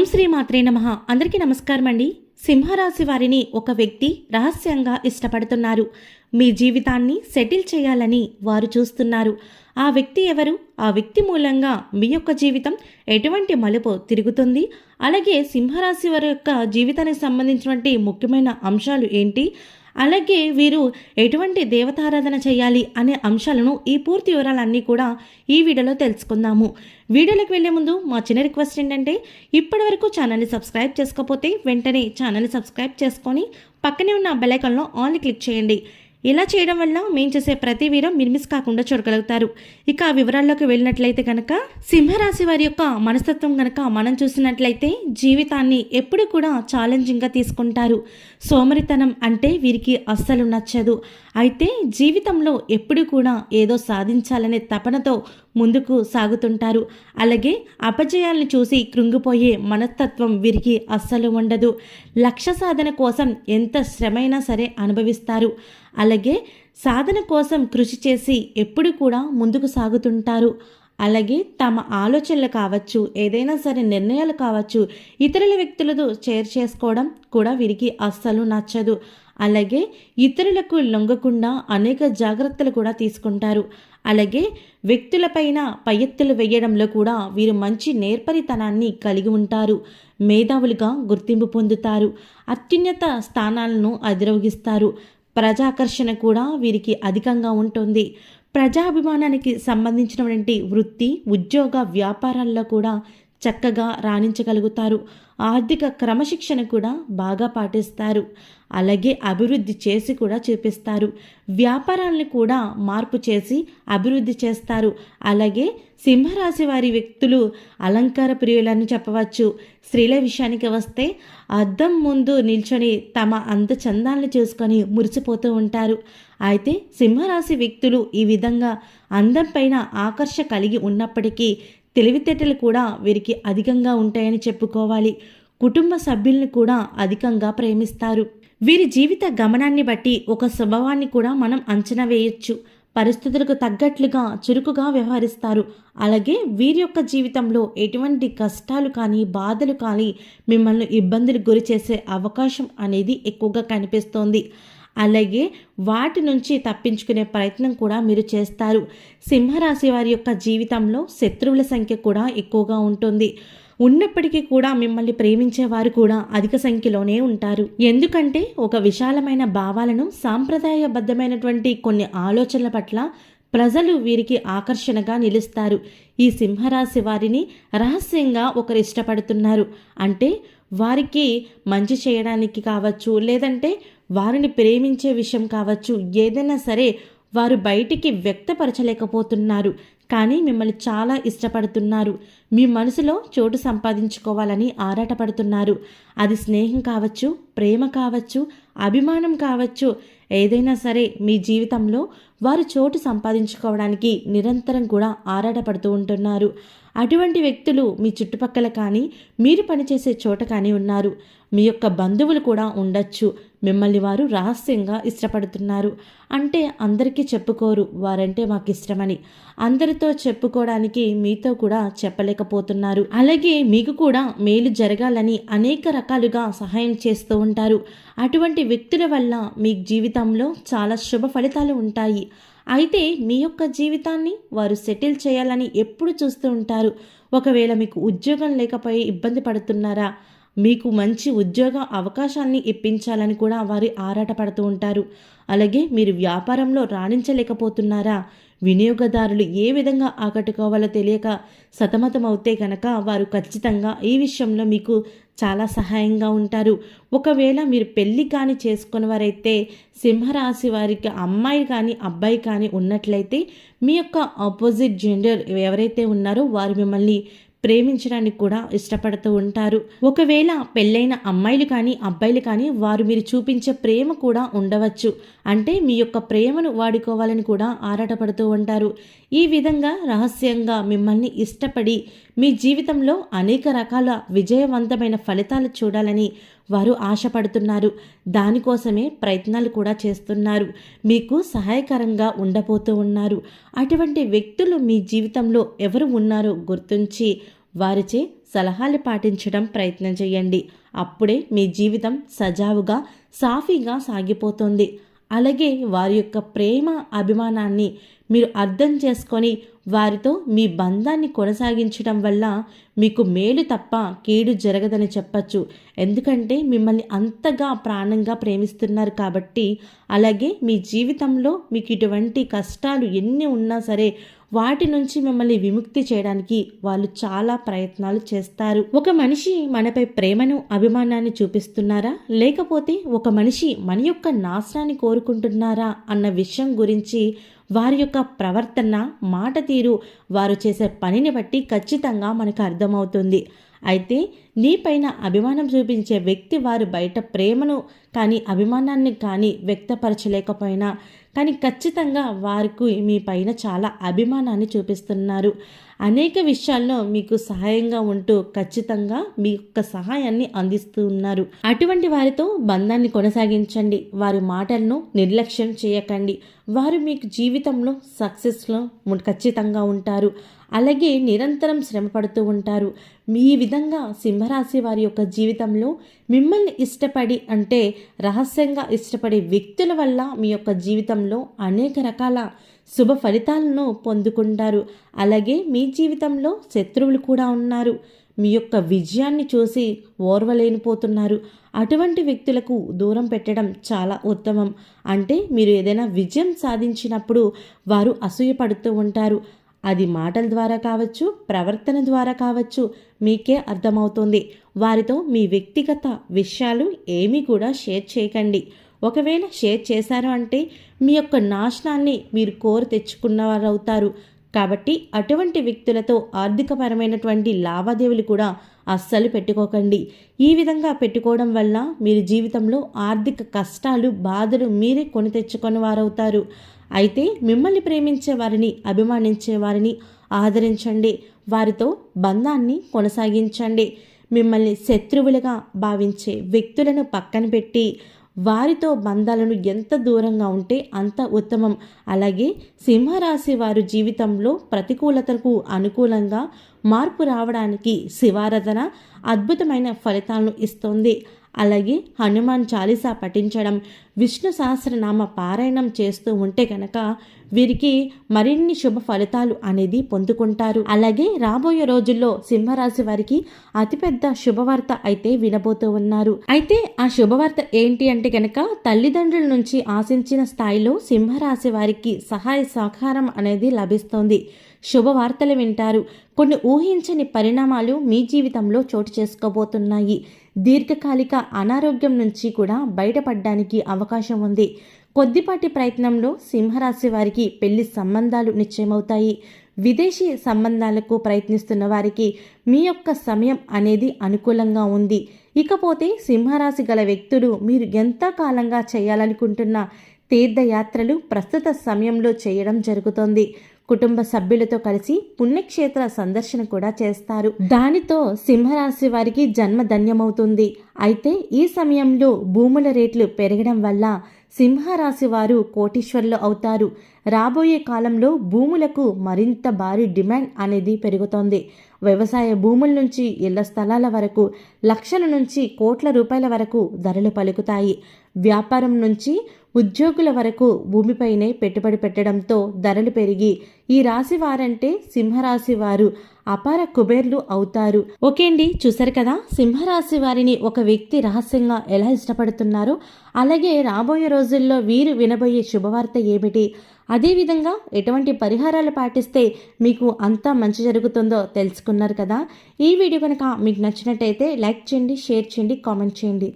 ఓం శ్రీ మాత్రే నమ. అందరికీ నమస్కారం అండి. సింహరాశి వారిని ఒక వ్యక్తి రహస్యంగా ఇష్టపడుతున్నారు. మీ జీవితాన్ని సెటిల్ చేయాలని వారు చూస్తున్నారు. ఆ వ్యక్తి ఎవరు? ఆ వ్యక్తి మూలంగా మీ యొక్క జీవితం ఎటువంటి మలుపు తిరుగుతుంది? అలాగే సింహరాశి వారి యొక్క జీవితానికి సంబంధించినటువంటి ముఖ్యమైన అంశాలు ఏంటి? అలాగే వీరు ఎటువంటి దేవతారాధన చేయాలి అనే అంశాలను ఈ పూర్తి వివరాలన్నీ కూడా ఈ వీడియోలో తెలుసుకుందాము. వీడియోలోకి వెళ్ళే ముందు మా చిన్న రిక్వెస్ట్ ఏంటంటే ఇప్పటి వరకు ఛానల్ని సబ్స్క్రైబ్ చేసుకోకపోతే వెంటనే ఛానల్ని సబ్స్క్రైబ్ చేసుకొని పక్కనే ఉన్న బెలైకన్లో ఆన్ని క్లిక్ చేయండి. ఇలా చేయడం వల్ల మేము చేసే ప్రతి వీరం మిర్మిస్ కాకుండా చూడగలుగుతారు. ఇక ఆ వివరాల్లోకి వెళ్ళినట్లయితే కనుక సింహరాశి వారి యొక్క మనస్తత్వం కనుక మనం చూసినట్లయితే జీవితాన్ని ఎప్పుడు కూడా ఛాలెంజింగ్గా తీసుకుంటారు. సోమరితనం అంటే వీరికి అస్సలు నచ్చదు. అయితే జీవితంలో ఎప్పుడు కూడా ఏదో సాధించాలనే తపనతో ముందుకు సాగుతుంటారు. అలాగే అపజయాలను చూసి కృంగిపోయే మనస్తత్వం వీరికి అస్సలు ఉండదు. లక్ష్య సాధన కోసం ఎంత శ్రమైనా సరే అనుభవిస్తారు. అలాగే సాధన కోసం కృషి చేసి ఎప్పుడు కూడా ముందుకు సాగుతుంటారు. అలాగే తమ ఆలోచనలు కావచ్చు ఏదైనా సరే నిర్ణయాలు కావచ్చు ఇతరుల వ్యక్తులతో షేర్ చేసుకోవడం కూడా వీరికి అస్సలు నచ్చదు. అలాగే ఇతరులకు లొంగకుండా అనేక జాగ్రత్తలు కూడా తీసుకుంటారు. అలాగే వ్యక్తులపైన పయ్యెత్తులు వేయడంలో కూడా వీరు మంచి నేర్పరితనాన్ని కలిగి ఉంటారు. మేధావులుగా గుర్తింపు పొందుతారు. అత్యున్నత స్థానాలను అధిరోగిస్తారు ప్రజాకర్షణ కూడా వీరికి అధికంగా ఉంటుంది. ప్రజాభిమానానికి సంబంధించినటువంటి వృత్తి ఉద్యోగ వ్యాపారాల్లో కూడా చక్కగా రాణించగలుగుతారు. ఆర్థిక క్రమశిక్షణ కూడా బాగా పాటిస్తారు. అలాగే అభివృద్ధి చేసి కూడా చూపిస్తారు. వ్యాపారాలను కూడా మార్పు చేసి అభివృద్ధి చేస్తారు. అలాగే సింహరాశి వారి వ్యక్తులు అలంకార ప్రియులని చెప్పవచ్చు. స్త్రీల విషయానికి వస్తే అద్దం ముందు నిల్చొని తమ అందచందాలను చేసుకొని చూసుకొని మురిసిపోతూ ఉంటారు. అయితే సింహరాశి వ్యక్తులు ఈ విధంగా అందం పైన ఆకర్ష కలిగి ఉన్నప్పటికీ తెలివితేటలు కూడా వీరికి అధికంగా ఉంటాయని చెప్పుకోవాలి. కుటుంబ సభ్యుల్ని కూడా అధికంగా ప్రేమిస్తారు. వీరి జీవిత గమనాన్ని బట్టి ఒక స్వభావాన్ని కూడా మనం అంచనా వేయొచ్చు. పరిస్థితులకు తగ్గట్లుగా చురుకుగా వ్యవహరిస్తారు. అలాగే వీరి యొక్క జీవితంలో ఎటువంటి కష్టాలు కానీ బాధలు కానీ మిమ్మల్ని ఇబ్బందులు గురి చేసే అవకాశం అనేది ఎక్కువగా కనిపిస్తోంది. అలాగే వాటి నుంచి తప్పించుకునే ప్రయత్నం కూడా మీరు చేస్తారు. సింహరాశి వారి యొక్క జీవితంలో శత్రువుల సంఖ్య కూడా ఎక్కువగా ఉంటుంది. ఉన్నప్పటికీ కూడా మిమ్మల్ని ప్రేమించేవారు కూడా అధిక సంఖ్యలోనే ఉంటారు. ఎందుకంటే ఒక విశాలమైన భావాలను సాంప్రదాయబద్ధమైనటువంటి కొన్ని ఆలోచనల పట్ల ప్రజలు వీరికి ఆకర్షణగా నిలుస్తారు. ఈ సింహరాశి వారిని రహస్యంగా ఒకరు ఇష్టపడుతున్నారు. అంటే వారికి మంచి చేయడానికి కావచ్చు లేదంటే వారిని ప్రేమించే విషయం కావచ్చు ఏదైనా సరే వారు బయటికి వ్యక్తపరచలేకపోతున్నారు. కానీ మిమ్మల్ని చాలా ఇష్టపడుతున్నారు. మీ మనసులో చోటు సంపాదించుకోవాలని ఆరాటపడుతున్నారు. అది స్నేహం కావచ్చు ప్రేమ కావచ్చు అభిమానం కావచ్చు ఏదైనా సరే మీ జీవితంలో వారు చోటు సంపాదించుకోవడానికి నిరంతరం కూడా ఆరాటపడుతూ ఉంటున్నారు. అటువంటి వ్యక్తులు మీ చుట్టుపక్కల కానీ మీరు పనిచేసే చోట కానీ ఉన్నారు. మీ యొక్క బంధువులు కూడా ఉండొచ్చు. మిమ్మల్ని వారు రహస్యంగా ఇష్టపడుతున్నారు. అంటే అందరికీ చెప్పుకోరు. వారంటే మాకు ఇష్టమని అందరితో చెప్పుకోవడానికి మీతో కూడా చెప్పలేకపోతున్నారు. అలాగే మీకు కూడా మేలు జరగాలని అనేక రకాలుగా సహాయం చేస్తూ ఉంటారు. అటువంటి వ్యక్తుల వల్ల మీ జీవితంలో చాలా శుభ ఫలితాలు ఉంటాయి. అయితే మీ యొక్క జీవితాన్ని వారు సెటిల్ చేయాలని ఎప్పుడు చూస్తూ ఉంటారు? ఒకవేళ మీకు ఉద్యోగం లేకపోయి ఇబ్బంది పడుతున్నారా? మీకు మంచి ఉద్యోగ అవకాశాన్ని ఇప్పించాలని కూడా వారి ఆరాటపడుతూ ఉంటారు. అలాగే మీరు వ్యాపారంలో రాణించలేకపోతున్నారా? వినియోగదారులు ఏ విధంగా ఆకట్టుకోవాలో తెలియక సతమతమవుతే కనుక వారు ఖచ్చితంగా ఈ విషయంలో మీకు చాలా సహాయంగా ఉంటారు. ఒకవేళ మీరు పెళ్ళి కానీ చేసుకున్నవారైతే సింహరాశి వారికి అమ్మాయి కానీ అబ్బాయి కానీ ఉన్నట్లయితే మీ యొక్క ఆపోజిట్ జెండర్ ఎవరైతే ఉన్నారో వారు మిమ్మల్ని ప్రేమించడానికి కూడా ఇష్టపడుతూ ఉంటారు. ఒకవేళ పెళ్ళైన అమ్మాయిలు కానీ అబ్బాయిలు కానీ వారు మీరు చూపించే ప్రేమ కూడా ఉండవచ్చు. అంటే మీ యొక్క ప్రేమను వాడుకోవాలని కూడా ఆరాటపడుతూ ఉంటారు. ఈ విధంగా రహస్యంగా మిమ్మల్ని ఇష్టపడి మీ జీవితంలో అనేక రకాల విజయవంతమైన ఫలితాలు చూడాలని వారు ఆశపడుతున్నారు. దానికోసమే ప్రయత్నాలు కూడా చేస్తున్నారు. మీకు సహాయకరంగా ఉండబోతూ ఉన్నారు. అటువంటి వ్యక్తులు మీ జీవితంలో ఎవరు ఉన్నారో గుర్తుంచి వారిచే సలహాలు పాటించడం ప్రయత్నం చేయండి. అప్పుడే మీ జీవితం సజావుగా సాఫీగా సాగిపోతుంది. అలాగే వారి యొక్క ప్రేమ అభిమానాన్ని మీరు అర్థం చేసుకొని వారితో మీ బంధాన్ని కొనసాగించడం వల్ల మీకు మేలు తప్ప కీడు జరగదని చెప్పచ్చు. ఎందుకంటే మిమ్మల్ని అంతగా ప్రాణంగా ప్రేమిస్తున్నారు కాబట్టి అలాగే మీ జీవితంలో మీకు ఇటువంటి కష్టాలు ఎన్ని ఉన్నా సరే వాటి నుంచి మిమ్మల్ని విముక్తి చేయడానికి వాళ్ళు చాలా ప్రయత్నాలు చేస్తారు. ఒక మనిషి మనపై ప్రేమను అభిమానాన్ని చూపిస్తున్నారా? లేకపోతే ఒక మనిషి మన యొక్క నాశనాన్ని కోరుకుంటున్నారా? అన్న విషయం గురించి వారి యొక్క ప్రవర్తన మాట తీరు వారు చేసే పనిని బట్టి ఖచ్చితంగా మనకు అర్థమవుతుంది. అయితే నీపైన అభిమానం చూపించే వ్యక్తి వారు బయట ప్రేమను కానీ అభిమానాన్ని కానీ వ్యక్తపరచలేకపోయినా కానీ ఖచ్చితంగా వారికి మీ పైన చాలా అభిమానాన్ని చూపిస్తున్నారు. అనేక విషయాల్లో మీకు సహాయంగా ఉంటూ ఖచ్చితంగా మీ యొక్క సహాయాన్ని అందిస్తూ ఉన్నారు. అటువంటి వారితో బంధాన్ని కొనసాగించండి. వారి మాటలను నిర్లక్ష్యం చేయకండి. వారు మీకు జీవితంలో సక్సెస్లో ఖచ్చితంగా ఉంటారు. అలాగే నిరంతరం శ్రమ పడుతూ ఉంటారు. ఈ విధంగా సింహరాశి వారి యొక్క జీవితంలో మిమ్మల్ని ఇష్టపడి అంటే రహస్యంగా ఇష్టపడే వ్యక్తుల వల్ల మీ యొక్క జీవితంలో అనేక రకాల శుభ ఫలితాలను పొందుకుంటారు. అలాగే మీ జీవితంలో శత్రువులు కూడా ఉన్నారు. మీ యొక్క విజయాన్ని చూసి ఓర్వలేనిపోతున్నారు. అటువంటి వ్యక్తులకు దూరం పెట్టడం చాలా ఉత్తమం. అంటే మీరు ఏదైనా విజయం సాధించినప్పుడు వారు అసూయపడుతూ ఉంటారు. అది మాటల ద్వారా కావచ్చు ప్రవర్తన ద్వారా కావచ్చు మీకే అర్థమవుతుంది. వారితో మీ వ్యక్తిగత విషయాలు ఏమీ కూడా షేర్ చేయకండి. ఒకవేళ షేర్ చేశారు అంటే మీ యొక్క నాశనాన్ని మీరు కోరి తెచ్చుకున్నవారు అవుతారు కాబట్టి అటువంటి వ్యక్తులతో ఆర్థికపరమైనటువంటి లావాదేవీలు కూడా అస్సలు పెట్టుకోకండి. ఈ విధంగా పెట్టుకోవడం వల్ల మీరు జీవితంలో ఆర్థిక కష్టాలు బాధలు మీరే కొని తెచ్చుకొని వారవుతారు. అయితే మిమ్మల్ని ప్రేమించే వారిని అభిమానించే వారిని ఆదరించండి. వారితో బంధాన్ని కొనసాగించండి. మిమ్మల్ని శత్రువులుగా భావించే వ్యక్తులను పక్కన పెట్టి వారితో బంధాలను ఎంత దూరంగా ఉంటే అంత ఉత్తమం. అలాగే సింహరాశి వారు జీవితంలో ప్రతికూలతకు అనుకూలంగా మార్పు రావడానికి శివారాధన అద్భుతమైన ఫలితాలను ఇస్తుంది. అలాగే హనుమాన్ చాలీసా పఠించడం విష్ణు సహస్రనామ పారాయణం చేస్తూ ఉంటే కనుక వీరికి మరిన్ని శుభ ఫలితాలు అనేది పొందుకుంటారు. అలాగే రాబోయే రోజుల్లో సింహరాశి వారికి అతిపెద్ద శుభవార్త అయితే వినబోతూ ఉన్నారు. అయితే ఆ శుభవార్త ఏంటి అంటే కనుక తల్లిదండ్రుల నుంచి ఆశించిన స్థాయిలో సింహరాశి వారికి సహాయ సహకారం అనేది లభిస్తోంది. శుభవార్తలు వింటారు. కొన్ని ఊహించని పరిణామాలు మీ జీవితంలో చోటు చేసుకోబోతున్నాయి. దీర్ఘకాలిక అనారోగ్యం నుంచి కూడా బయటపడడానికి అవకాశం ఉంది. కొద్దిపాటి ప్రయత్నంలో సింహరాశి వారికి పెళ్ళి సంబంధాలు నిశ్చయమవుతాయి. విదేశీ సంబంధాలకు ప్రయత్నిస్తున్న వారికి మీ యొక్క సమయం అనేది అనుకూలంగా ఉంది. ఇకపోతే సింహరాశి గల వ్యక్తులు మీరు ఎంత కాలంగా చేయాలనుకుంటున్న తీర్థయాత్రలు ప్రస్తుత సమయంలో చేయడం జరుగుతోంది. కుటుంబ సభ్యులతో కలిసి పుణ్యక్షేత్ర సందర్శన కూడా చేస్తారు. దానితో సింహరాశి వారికి జన్మ ధన్యమవుతుంది. అయితే ఈ సమయంలో భూముల రేట్లు పెరగడం వల్ల సింహరాశి వారు కోటీశ్వర్లు అవుతారు. రాబోయే కాలంలో భూములకు మరింత భారీ డిమాండ్ అనేది పెరుగుతోంది. వ్యవసాయ భూముల నుంచి ఇళ్ళ స్థలాల వరకు లక్షల నుంచి కోట్ల రూపాయల వరకు ధరలు పలుకుతాయి. వ్యాపారం నుంచి ఉద్యోగుల వరకు భూమిపైనే పెట్టుబడి పెట్టడంతో ధరలు పెరిగి ఈ రాశి వారంటే సింహరాశి వారు అపార కుబేర్లు అవుతారు. ఓకే అండి చూసారు కదా? సింహరాశి వారిని ఒక వ్యక్తి రహస్యంగా ఎలా ఇష్టపడుతున్నారో? అలాగే రాబోయే రోజుల్లో వీరు వినబోయే శుభవార్త ఏమిటి? అదేవిధంగా ఎటువంటి పరిహారాలు పాటిస్తే మీకు అంతా మంచి జరుగుతుందో తెలుసుకున్నారు కదా? ఈ వీడియో కనుక మీకు నచ్చినట్టయితే లైక్ చేయండి షేర్ చేయండి కామెంట్ చేయండి.